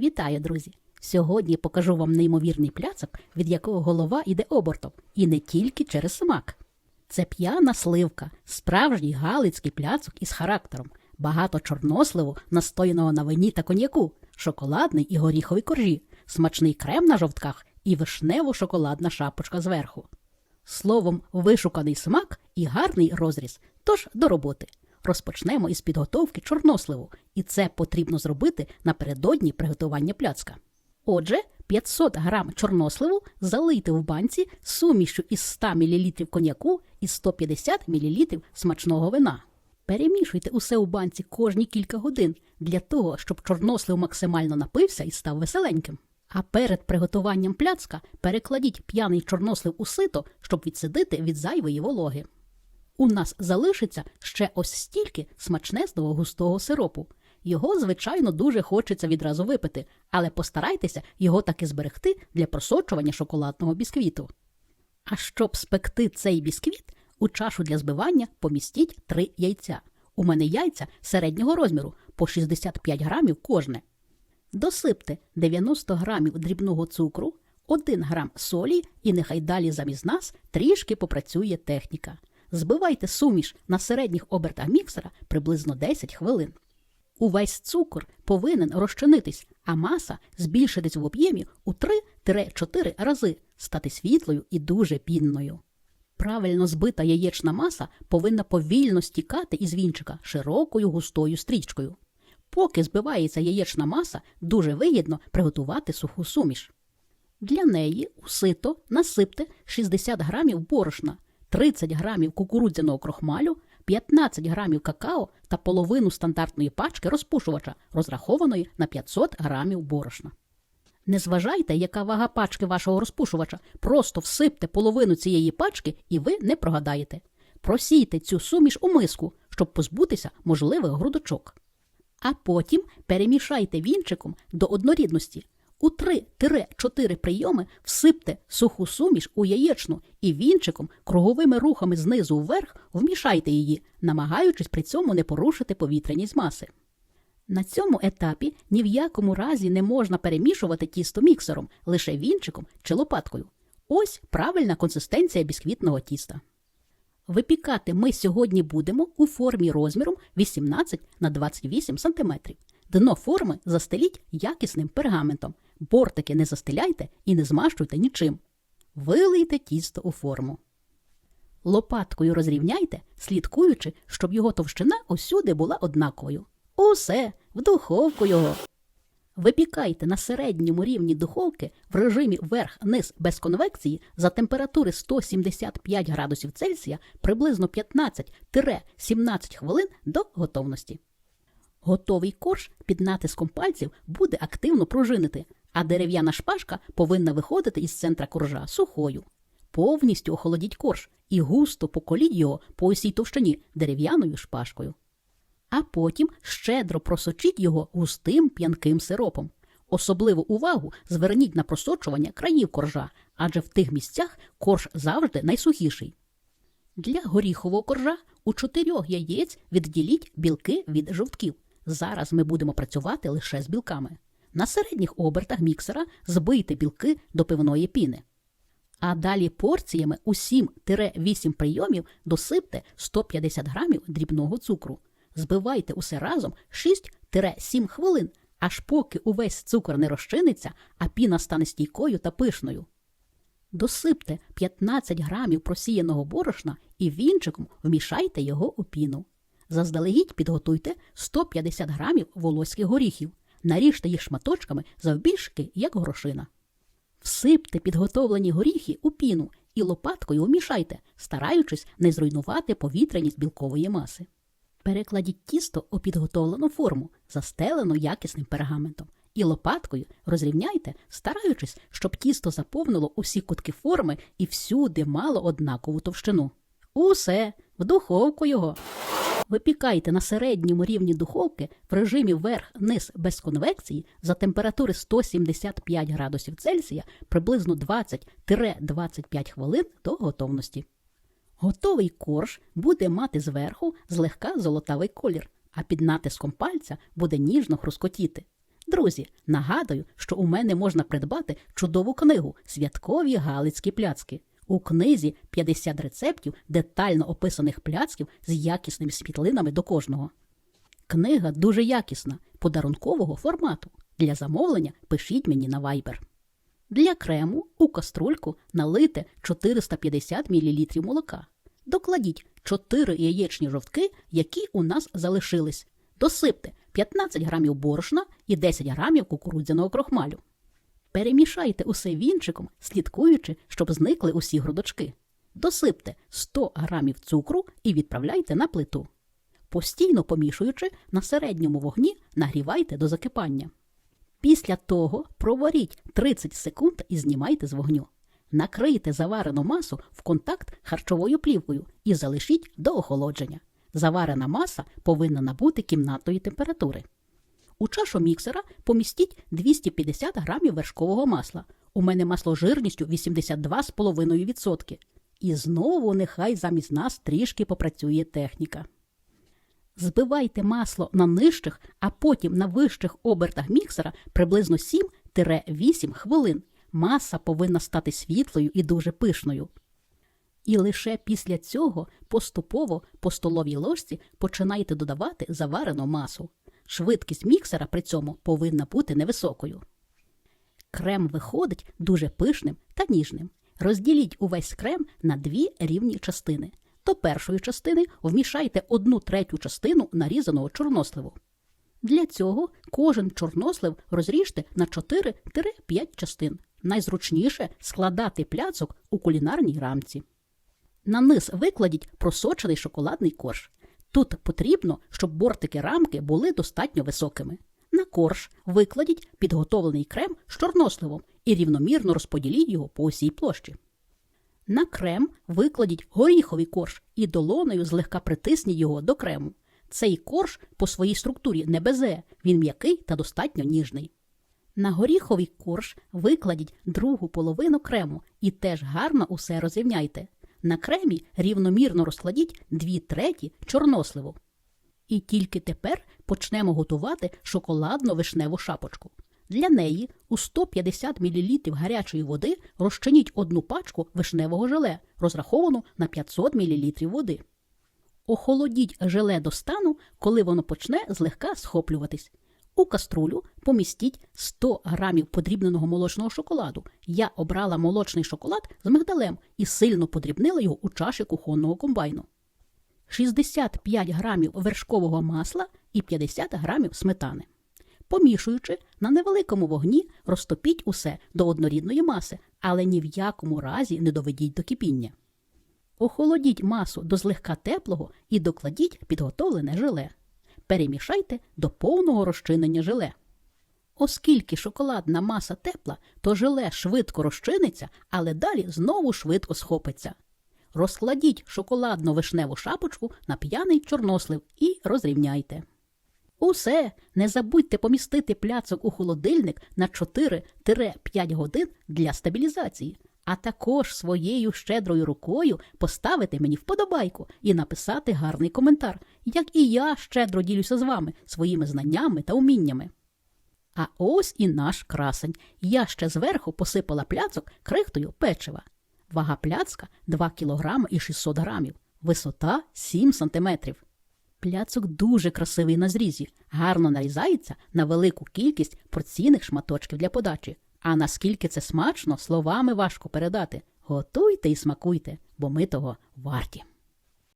Вітаю, друзі! Сьогодні покажу вам неймовірний пляцок, від якого голова йде обортом, і не тільки через смак. Це п'яна сливка, справжній галицький пляцок із характером, багато чорносливу, настояного на вині та коньяку, шоколадний і горіховий коржі, смачний крем на жовтках і вишнево-шоколадна шапочка зверху. Словом, вишуканий смак і гарний розріз. Тож до роботи. Розпочнемо із підготовки чорносливу, і це потрібно зробити напередодні приготування пляцка. Отже, 500 грам чорносливу залийте в банці сумішю із 100 мл коньяку і 150 мл смачного вина. Перемішуйте усе у банці кожні кілька годин для того, щоб чорнослив максимально напився і став веселеньким. А перед приготуванням пляцка перекладіть п'яний чорнослив у сито, щоб відсидити від зайвої вологи. У нас залишиться ще ось стільки смачнезного густого сиропу. Його, звичайно, дуже хочеться відразу випити, але постарайтеся його таки зберегти для просочування шоколадного бісквіту. А щоб спекти цей бісквіт, у чашу для збивання помістіть три яйця. У мене яйця середнього розміру по 65 грамів кожне. Досипте 90 грамів дрібного цукру, 1 грам солі і нехай далі замість нас трішки попрацює техніка. Збивайте суміш на середніх обертах міксера приблизно 10 хвилин. Увесь цукор повинен розчинитись, а маса збільшитись в об'ємі у 3-4 рази, стати світлою і дуже пінною. Правильно збита яєчна маса повинна повільно стікати із вінчика широкою густою стрічкою. Поки збивається яєчна маса, дуже вигідно приготувати суху суміш. Для неї у сито насипте 60 грамів борошна, 30 грамів кукурудзяного крохмалю, 15 грамів какао та половину стандартної пачки розпушувача, розрахованої на 500 грамів борошна. Не зважайте, яка вага пачки вашого розпушувача, просто всипте половину цієї пачки і ви не прогадаєте. Просійте цю суміш у миску, щоб позбутися можливих грудочок. А потім перемішайте вінчиком до однорідності. У 3-4 прийоми всипте суху суміш у яєчну і вінчиком круговими рухами знизу вверх вмішайте її, намагаючись при цьому не порушити повітряність маси. На цьому етапі ні в якому разі не можна перемішувати тісто міксером, лише вінчиком чи лопаткою. Ось правильна консистенція бісквітного тіста. Випікати ми сьогодні будемо у формі розміром 18 на 28 см. Дно форми застеліть якісним пергаментом. Бортики не застеляйте і не змащуйте нічим. Вилийте тісто у форму. Лопаткою розрівняйте, слідкуючи, щоб його товщина усюди була однаковою. Усе, в духовку його. Випікайте на середньому рівні духовки в режимі верх-низ без конвекції за температури 175 градусів Цельсія приблизно 15-17 хвилин до готовності. Готовий корж під натиском пальців буде активно пружинити, а дерев'яна шпажка повинна виходити із центра коржа сухою. Повністю охолодіть корж і густо поколіть його по усій товщині дерев'яною шпажкою. А потім щедро просочіть його густим п'янким сиропом. Особливу увагу зверніть на просочування країв коржа, адже в тих місцях корж завжди найсухіший. Для горіхового коржа у чотирьох яєць відділіть білки від жовтків. Зараз ми будемо працювати лише з білками. На середніх обертах міксера збийте білки до пивної піни. А далі порціями у 7-8 прийомів досипте 150 грамів дрібного цукру. Збивайте усе разом 6-7 хвилин, аж поки увесь цукор не розчиниться, а піна стане стійкою та пишною. Досипте 15 грамів просіяного борошна і вінчиком вмішайте його у піну. Заздалегідь підготуйте 150 грамів волоських горіхів, наріжте їх шматочками завбільшки, як горошина. Всипте підготовлені горіхи у піну і лопаткою вмішайте, стараючись не зруйнувати повітряність білкової маси. Перекладіть тісто у підготовлену форму, застелену якісним пергаментом, і лопаткою розрівняйте, стараючись, щоб тісто заповнило усі кутки форми і всюди мало однакову товщину. Усе, в духовку його. Випікайте на середньому рівні духовки в режимі верх-низ без конвекції за температури 175 градусів Цельсія приблизно 20-25 хвилин до готовності. Готовий корж буде мати зверху злегка золотавий колір, а під натиском пальця буде ніжно хрускотіти. Друзі, нагадую, що у мене можна придбати чудову книгу Святкові Галицькі пляцки. У книзі 50 рецептів детально описаних пляцків з якісними світлинами до кожного. Книга дуже якісна, подарункового формату. Для замовлення пишіть мені на Viber. Для крему у каструльку налийте 450 мл молока. Докладіть 4 яєчні жовтки, які у нас залишились. Досипте 15 грамів борошна і 10 грамів кукурудзяного крохмалю. Перемішайте усе вінчиком, слідкуючи, щоб зникли усі грудочки. Досипте 100 грамів цукру і відправляйте на плиту. Постійно помішуючи, на середньому вогні нагрівайте до закипання. Після того проваріть 30 секунд і знімайте з вогню. Накрийте заварену масу в контакт харчовою плівкою і залишіть до охолодження. Заварена маса повинна набути кімнатної температури. У чашу міксера помістіть 250 грамів вершкового масла. У мене масло жирністю 82,5%. І знову нехай замість нас трішки попрацює техніка. Збивайте масло на нижчих, а потім на вищих обертах міксера приблизно 7-8 хвилин. Маса повинна стати світлою і дуже пишною. І лише після цього поступово по столовій ложці починайте додавати заварену масу. Швидкість міксера при цьому повинна бути невисокою. Крем виходить дуже пишним та ніжним. Розділіть увесь крем на дві рівні частини. До першої частини вмішайте одну третю частину нарізаного чорносливу. Для цього кожен чорнослив розріжте на 4-5 частин. Найзручніше складати пляцок у кулінарній рамці. На низ викладіть просочений шоколадний корж. Тут потрібно, щоб бортики рамки були достатньо високими. На корж викладіть підготовлений крем з чорносливом і рівномірно розподіліть його по усій площі. На крем викладіть горіховий корж і долоною злегка притисніть його до крему. Цей корж по своїй структурі не безе, він м'який та достатньо ніжний. На горіховий корж викладіть другу половину крему і теж гарно усе розрівняйте. На кремі рівномірно розкладіть дві треті чорносливу. І тільки тепер почнемо готувати шоколадно-вишневу шапочку. Для неї у 150 мл гарячої води розчиніть одну пачку вишневого желе, розраховану на 500 мл води. Охолодіть желе до стану, коли воно почне злегка схоплюватись. У каструлю помістіть 100 грамів подрібненого молочного шоколаду. Я обрала молочний шоколад з мигдалем і сильно подрібнила його у чаші кухонного комбайну. 65 грамів вершкового масла і 50 грамів сметани. Помішуючи, на невеликому вогні розтопіть усе до однорідної маси, але ні в якому разі не доведіть до кипіння. Охолодіть масу до злегка теплого і докладіть підготовлене желе. Перемішайте до повного розчинення желе. Оскільки шоколадна маса тепла, то желе швидко розчиниться, але далі знову швидко схопиться. Розкладіть шоколадно-вишневу шапочку на п'яний чорнослив і розрівняйте. Усе, не забудьте помістити пляцок у холодильник на 4-5 годин для стабілізації, а також своєю щедрою рукою поставити мені вподобайку і написати гарний коментар, як і я щедро ділюся з вами своїми знаннями та уміннями. А ось і наш красень. Я ще зверху посипала пляцок крихтою печива. Вага пляцка 2 кг і 600 грамів, висота 7 см. Пляцок дуже красивий на зрізі, гарно нарізається на велику кількість порційних шматочків для подачі. А наскільки це смачно, словами важко передати. Готуйте і смакуйте, бо ми того варті.